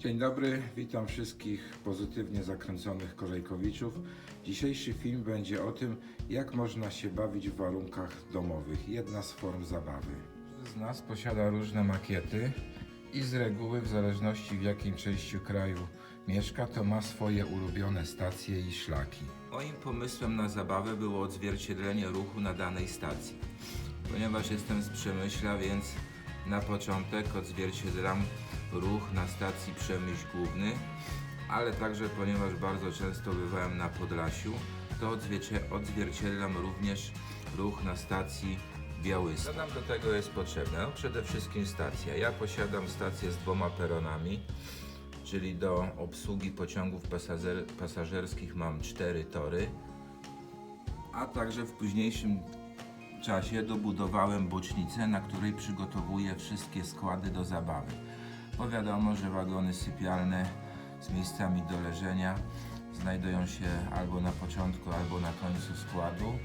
Dzień dobry, witam wszystkich pozytywnie zakręconych kolejkowiczów. Dzisiejszy film będzie o tym, jak można się bawić w warunkach domowych. Jedna z form zabawy. Każdy z nas posiada różne makiety i z reguły, w zależności w jakiej części kraju mieszka, to ma swoje ulubione stacje i szlaki. Moim pomysłem na zabawę było odzwierciedlenie ruchu na danej stacji. Ponieważ jestem z Przemyśla, więc na początek odzwierciedlam ruch na stacji Przemyśl Główny, ale także ponieważ bardzo często bywałem na Podlasiu, to odzwiercie- odzwierciedlam również ruch na stacji Białystok. Co nam do tego jest potrzebne? No przede wszystkim stacja. Ja posiadam stację z dwoma peronami, czyli do obsługi pociągów pasażer, pasażerskich mam cztery tory, a także w późniejszym czasie dobudowałem bocznicę, na której przygotowuję wszystkie składy do zabawy. Bo wiadomo, że wagony sypialne z miejscami do leżenia znajdują się albo na początku, albo na końcu składu.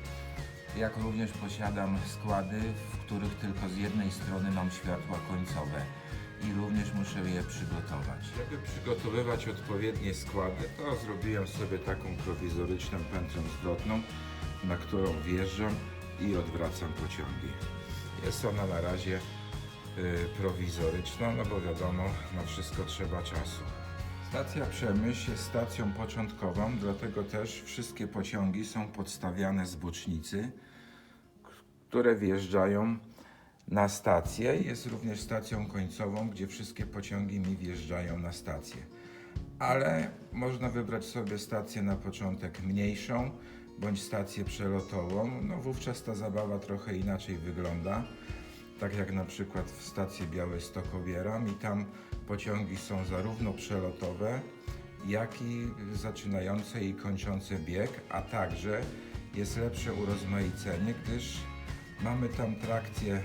Jak również posiadam składy, w których tylko z jednej strony mam światła końcowe i również muszę je przygotować. Żeby przygotowywać odpowiednie składy, to zrobiłem sobie taką prowizoryczną pętlę zwrotną, na którą wjeżdżam i odwracam pociągi. Jest ona na razie y, prowizoryczna, no bo wiadomo, na wszystko trzeba czasu. Stacja Przemyśl jest stacją początkową, dlatego też wszystkie pociągi są podstawiane z bocznicy, które wjeżdżają na stację. Jest również stacją końcową, gdzie wszystkie pociągi mi wjeżdżają na stację. Ale można wybrać sobie stację na początek mniejszą bądź stację przelotową. No wówczas ta zabawa trochę inaczej wygląda. Tak jak na przykład w stacji Białystok obieram i tam pociągi są zarówno przelotowe, jak i zaczynające i kończące bieg, a także jest lepsze urozmaicenie, gdyż mamy tam trakcję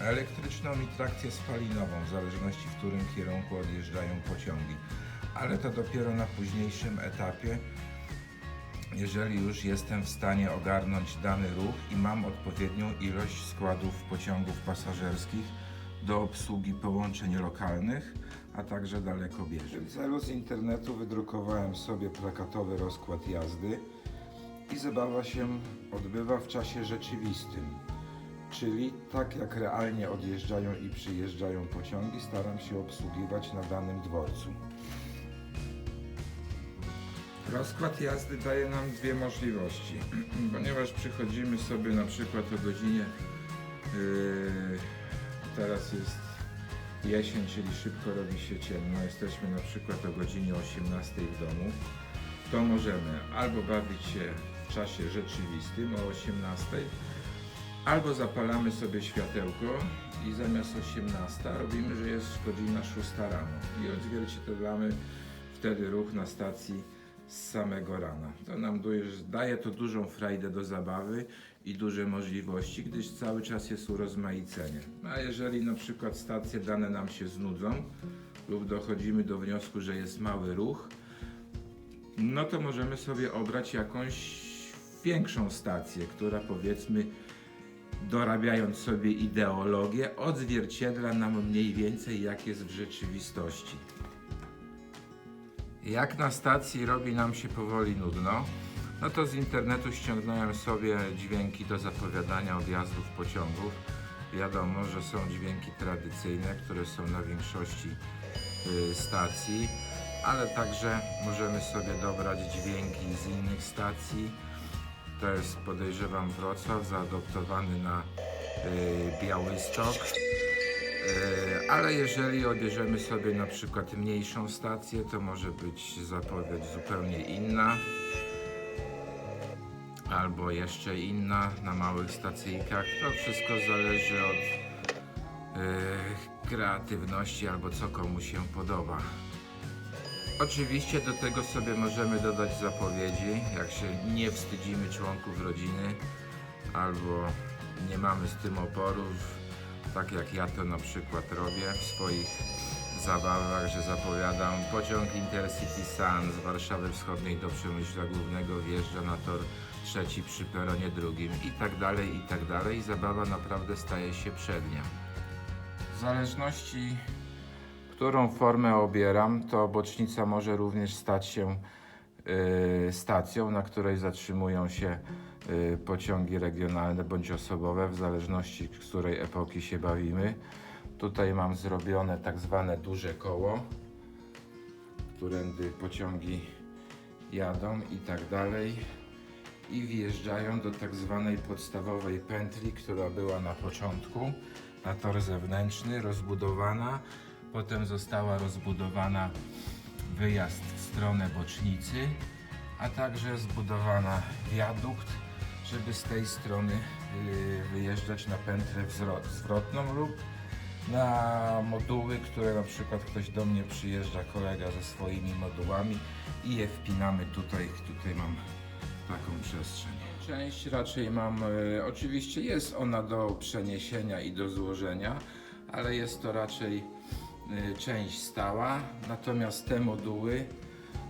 elektryczną i trakcję spalinową, w zależności w którym kierunku odjeżdżają pociągi. Ale to dopiero na późniejszym etapie, jeżeli już jestem w stanie ogarnąć dany ruch i mam odpowiednią ilość składów pociągów pasażerskich do obsługi połączeń lokalnych, a także dalekobieżnych. W celu z internetu wydrukowałem sobie plakatowy rozkład jazdy i zabawa się odbywa w czasie rzeczywistym. Czyli tak jak realnie odjeżdżają i przyjeżdżają pociągi, staram się obsługiwać na danym dworcu. Rozkład jazdy daje nam dwie możliwości, ponieważ przychodzimy sobie na przykład o godzinie, yy, teraz jest jesień, czyli szybko robi się ciemno, jesteśmy na przykład o godzinie 18 w domu, to możemy albo bawić się w czasie rzeczywistym o 18, albo zapalamy sobie światełko i zamiast 18 robimy, że jest godzina 6 rano. I odzwierciedlamy wtedy ruch na stacji z samego rana. To nam daje, to dużą frajdę do zabawy i duże możliwości, gdyż cały czas jest urozmaicenie. No a jeżeli na przykład stacje dane nam się znudzą lub dochodzimy do wniosku, że jest mały ruch, no to możemy sobie obrać jakąś większą stację, która powiedzmy dorabiając sobie ideologię, odzwierciedla nam mniej więcej jak jest w rzeczywistości. Jak na stacji robi nam się powoli nudno, no to z internetu ściągnąłem sobie dźwięki do zapowiadania odjazdów pociągów. Wiadomo, że są dźwięki tradycyjne, które są na większości y, stacji, ale także możemy sobie dobrać dźwięki z innych stacji. To jest podejrzewam Wrocław, zaadoptowany na y, Białystok. E, Ale jeżeli odbierzemy sobie na przykład mniejszą stację, to może być zapowiedź zupełnie inna. Albo jeszcze inna na małych stacyjkach. To wszystko zależy od e, kreatywności albo co komu się podoba. Oczywiście do tego sobie możemy dodać zapowiedzi, jak się nie wstydzimy członków rodziny albo nie mamy z tym oporów, tak jak ja to na przykład robię w swoich zabawach, że zapowiadam pociąg Intercity Sun z Warszawy Wschodniej do Przemyśla Głównego wjeżdża na tor trzeci przy peronie drugim i tak dalej, i tak dalej. Zabawa naprawdę staje się przednia. W zależności którą formę obieram, to bocznica może również stać się y, stacją, na której zatrzymują się pociągi regionalne bądź osobowe, w zależności z której epoki się bawimy. Tutaj mam zrobione tak zwane duże koło, którędy pociągi jadą i tak dalej i wjeżdżają do tak zwanej podstawowej pętli, która była na początku na tor zewnętrzny, rozbudowana, potem została rozbudowana wyjazd w stronę bocznicy, a także zbudowana wiadukt, żeby z tej strony yy, wyjeżdżać na pętlę zwrotną lub na moduły, które na przykład ktoś do mnie przyjeżdża, kolega ze swoimi modułami i je wpinamy tutaj, tutaj mam taką przestrzeń. Część raczej mam, e, oczywiście jest ona do przeniesienia i do złożenia, ale jest to raczej e, część stała, natomiast te moduły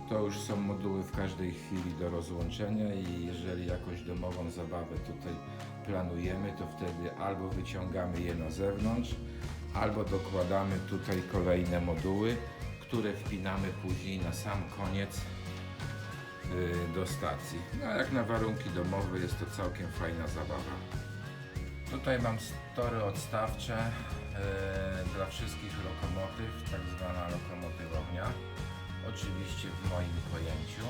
to już są moduły w każdej chwili do rozłączenia i jeżeli jakąś domową zabawę tutaj planujemy, to wtedy albo wyciągamy je na zewnątrz, albo dokładamy tutaj kolejne moduły, które wpinamy później na sam koniec y, do stacji. No a jak na warunki domowe jest to całkiem fajna zabawa. Tutaj mam tory odstawcze y, dla wszystkich lokomotyw, tak zwana lokomotywownia. Oczywiście w moim pojęciu.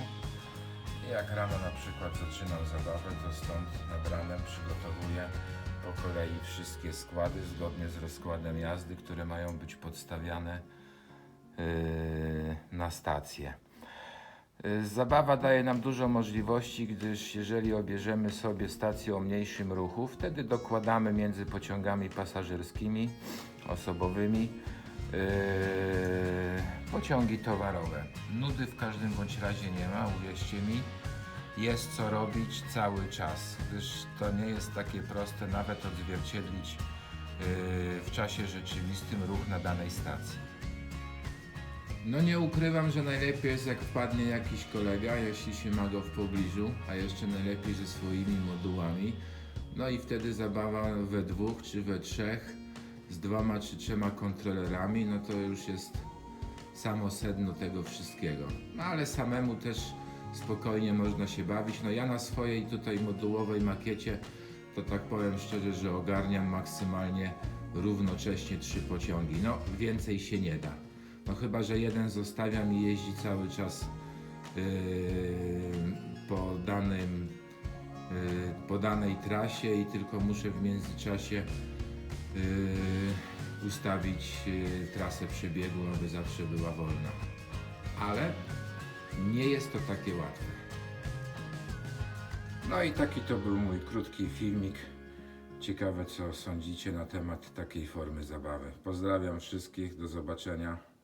Jak rano na przykład zaczynam zabawę, to stąd nad ranem przygotowuję po kolei wszystkie składy zgodnie z rozkładem jazdy, które mają być podstawiane yy, na stację. Y, Zabawa daje nam dużo możliwości, gdyż jeżeli obierzemy sobie stację o mniejszym ruchu, wtedy dokładamy między pociągami pasażerskimi, osobowymi yy, pociągi towarowe. Nudy w każdym bądź razie nie ma, uwierzcie mi. Jest co robić cały czas, gdyż to nie jest takie proste nawet odzwierciedlić yy, w czasie rzeczywistym ruch na danej stacji. No nie ukrywam, że najlepiej jest jak wpadnie jakiś kolega, jeśli się ma go w pobliżu, a jeszcze najlepiej ze swoimi modułami. No i wtedy zabawa we dwóch czy we trzech z dwoma czy trzema kontrolerami, no to już jest samo sedno tego wszystkiego. No ale samemu też spokojnie można się bawić. No ja na swojej tutaj modułowej makiecie to tak powiem szczerze, że ogarniam maksymalnie równocześnie trzy pociągi. No więcej się nie da. No chyba, że jeden zostawiam i jeździ cały czas yy, po, danym, yy, po danej trasie i tylko muszę w międzyczasie yy, ustawić yy, trasę przebiegu, aby zawsze była wolna. Ale nie jest to takie łatwe. No i taki to był mój krótki filmik. Ciekawe co sądzicie na temat takiej formy zabawy. Pozdrawiam wszystkich, do zobaczenia.